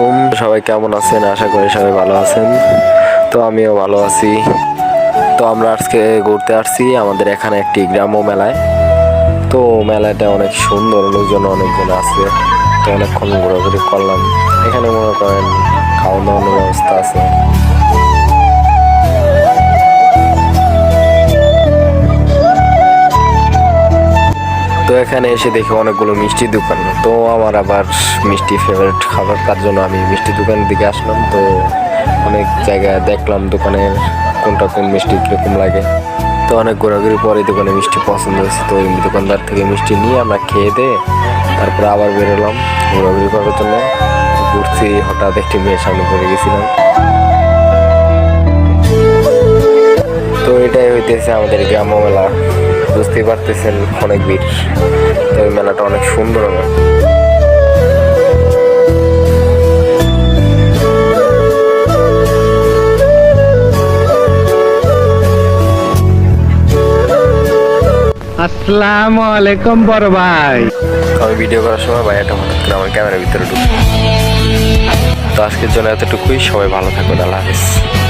আলাইকুম। সবাই কেমন আছেন? আশা করি সবাই ভালো আছেন। তো আমিও ভালো আছি। তো আমরা আজকে ঘুরতে আসছি আমাদের এখানে একটি গ্রাম্য মেলায়। তো মেলাটা অনেক সুন্দর, লোকজন অনেকজন আছে। তো অনেকক্ষণ ঘোরাঘুরি করলাম। এখানে মনে করেন খাওয়া দাওয়ানোর ব্যবস্থা আছে। তো এখানে এসে দেখি অনেকগুলো মিষ্টি দোকান। তো আমার আবার মিষ্টি ফেভারিট খাবার, তার জন্য আমি মিষ্টি দোকানের দিকে আসলাম। তো অনেক জায়গায় দেখলাম দোকানের কোনটা কোন মিষ্টি কীরকম লাগে। তো অনেক ঘোরাঘুরি পরে দোকানে মিষ্টি পছন্দ হয়েছে। তো ওই দোকানদার থেকে মিষ্টি নিয়ে আমরা খেয়ে দিয়ে তারপরে আবার বেরোলাম ঘোরাঘুরি করার জন্য। ঘুরছি, হঠাৎ একটি মেয়ের সামনে পড়ে গেছিলাম। তো এটাই হইতেছে আমাদের গ্রাম্য মেলা। বুঝতেই পারতেছেন অনেক ভিড়। তো এই মেলাটা অনেক সুন্দর হবে। আসসালামু আলাইকুম বড় ভাই। আমি ভিডিও করার সময় ভাইয়াটা হঠাৎ করে আমার ক্যামেরার ভিতরে ঢুকে তো আজকের জন্য এতটুকুই। সবাই ভালো থাকুন আল্লাহ হাফিজ।